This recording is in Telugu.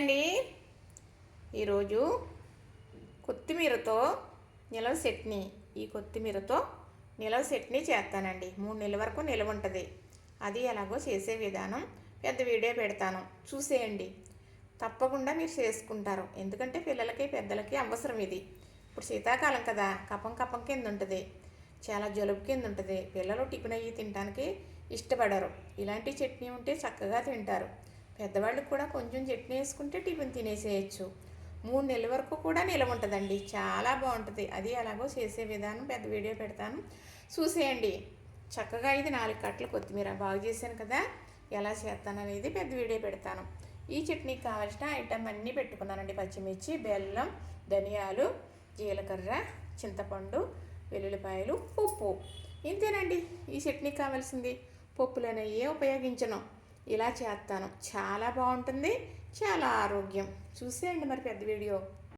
అండి ఈరోజు కొత్తిమీరతో నిలవ చట్నీ ఈ కొత్తిమీరతో నిలవ చట్నీ చేస్తానండి. మూడు నెలల వరకు నిలవ ఉంటుంది. అది ఎలాగో చేసే విధానం పెద్ద వీడియో పెడతాను. చూసేయండి. తప్పకుండా మీరు చేసుకుంటారు. ఎందుకంటే పిల్లలకి పెద్దలకి అవసరం ఇది. ఇప్పుడు శీతాకాలం కదా కపం కపం కింద ఉంటుంది. చాలా జలుబు కింద ఉంటుంది. పిల్లలు టిఫిన్ అయ్యి తినడానికి ఇష్టపడరు. ఇలాంటి చట్నీ ఉంటే చక్కగా తింటారు. పెద్దవాళ్ళకి కూడా కొంచెం చట్నీ వేసుకుంటే టిఫిన్ తినేసేయచ్చు. మూడు నెలల వరకు కూడా నిలవ ఉంటుందండి. చాలా బాగుంటుంది. అది ఎలాగో చేసే విధానం పెద్ద వీడియో పెడతాను. చూసేయండి. చక్కగా ఇది నాలుగు కట్టలు కొత్తిమీర బాగు చేశాను కదా. ఎలా చేస్తాను అనేది పెద్ద వీడియో పెడతాను. ఈ చట్నీకి కావాల్సిన ఐటమ్ అన్నీ పెట్టుకున్నానండి. పచ్చిమిర్చి బెల్లం ధనియాలు జీలకర్ర చింతపండు వెల్లుల్లిపాయలు ఉప్పు. ఇంతేనండి. ఈ చట్నీకి కావాల్సింది. పప్పులు అనేవి ఉపయోగించను. ఇలా చేస్తాను. చాలా బాగుంటుంది. చాలా ఆరోగ్యం. చూసేయండి మరి పెద్ద వీడియో.